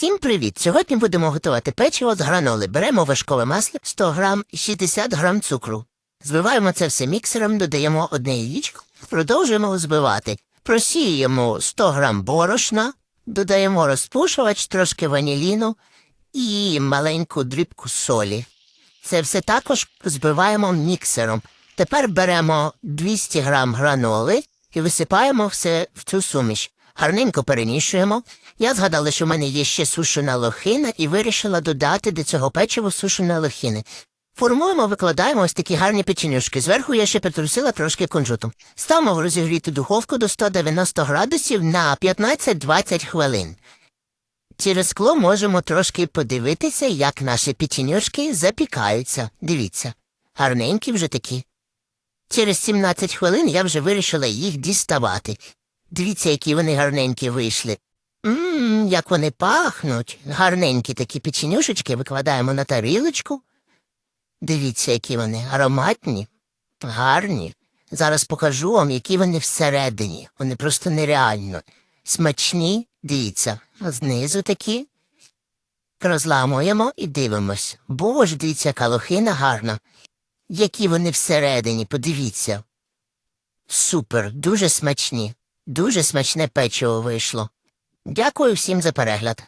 Всім привіт! Сьогодні будемо готувати печиво з граноли. Беремо вершкове масло 100 грам і 60 грам цукру. Збиваємо це все міксером, додаємо одне яєчко, продовжуємо збивати. Просіємо 100 грам борошна, додаємо розпушувач, трошки ваніліну і маленьку дрібку солі. Це все також збиваємо міксером. Тепер беремо 200 грам граноли і висипаємо все в цю суміш. Гарненько перемішуємо. Я згадала, що в мене є ще сушена лохина, і вирішила додати до цього печива сушеної лохини. Формуємо, викладаємо ось такі гарні печенюшки. Зверху я ще притрусила трошки кунжутом. Ставимо в розігріту духовку до 190 градусів на 15-20 хвилин. Через скло можемо трошки подивитися, як наші печенюшки запікаються. Дивіться, гарненькі вже такі. Через 17 хвилин я вже вирішила їх діставати. Дивіться, які вони гарненькі вийшли. Ммм, як вони пахнуть. Гарненькі такі печенюшечки викладаємо на тарілочку. Дивіться, які вони ароматні, гарні. Зараз покажу вам, які вони всередині. Вони просто нереально. Смачні, дивіться, знизу такі. Розламуємо і дивимось. Боже, дивіться, яка лохина гарна. Які вони всередині, подивіться. Супер, дуже смачні. Дуже смачне печиво вийшло. Дякую всім за перегляд.